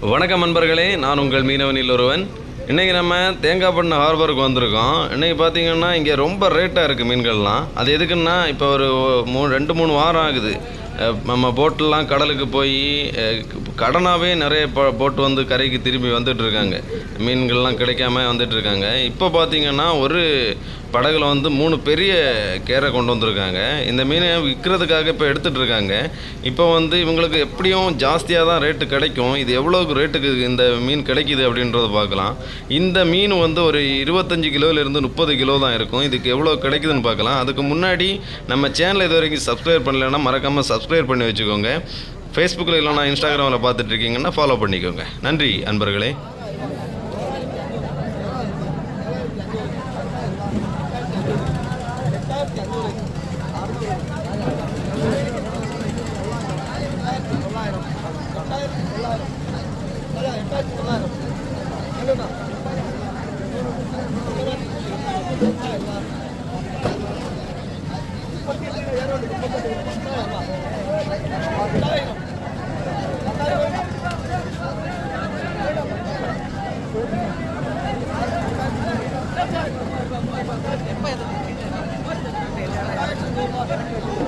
வணக்கம் நண்பர்களே நான் உங்கள் மீனவனில் ஒருவன். இன்றைக்கி நம்ம தேங்காய் பண்ண ஹார்பருக்கு வந்திருக்கோம். இன்றைக்கி பார்த்தீங்கன்னா இங்கே ரொம்ப ரேட்டாக இருக்குது மீன்கள்லாம். அது எதுக்குன்னா இப்போ ஒரு மூ ரெண்டு மூணு வாரம் ஆகுது. நம்ம போட்டெல்லாம் கடலுக்கு போய் கடனாகவே நிறைய ப போட்டு வந்து கரைக்கு திரும்பி வந்துட்டுருக்காங்க மீன்கள்லாம் கிடைக்காம வந்துட்டுருக்காங்க இப்போ பார்த்திங்கன்னா ஒரு படகுல வந்து மூணு பெரிய கேரை கொண்டு வந்திருக்காங்க. இந்த மீனை விற்கிறதுக்காக இப்போ எடுத்துகிட்டு இருக்காங்க. இப்போ வந்து இவங்களுக்கு எப்படியும் ஜாஸ்தியாக தான் ரேட்டு கிடைக்கும். இது எவ்வளோக்கு ரேட்டுக்கு இந்த மீன் கிடைக்குது அப்படின்றத பார்க்கலாம். இந்த மீன் வந்து ஒரு இருபத்தஞ்சி கிலோலேருந்து முப்பது கிலோ தான் இருக்கும். இதுக்கு எவ்வளோ கிடைக்குதுன்னு பார்க்கலாம். அதுக்கு முன்னாடி நம்ம சேனல் இது வரைக்கும் சப்ஸ்கிரைப் பண்ணலைன்னா மறக்காமல் சப்ஸ்கிரைப் பண்ணி வச்சுக்கோங்க ஃபேஸ்புக்கில் இல்லைனா இன்ஸ்டாகிராமில் பார்த்துட்ருக்கீங்கன்னா ஃபாலோ பண்ணிக்கோங்க நன்றி அன்பர்களே Thank you. Thank you.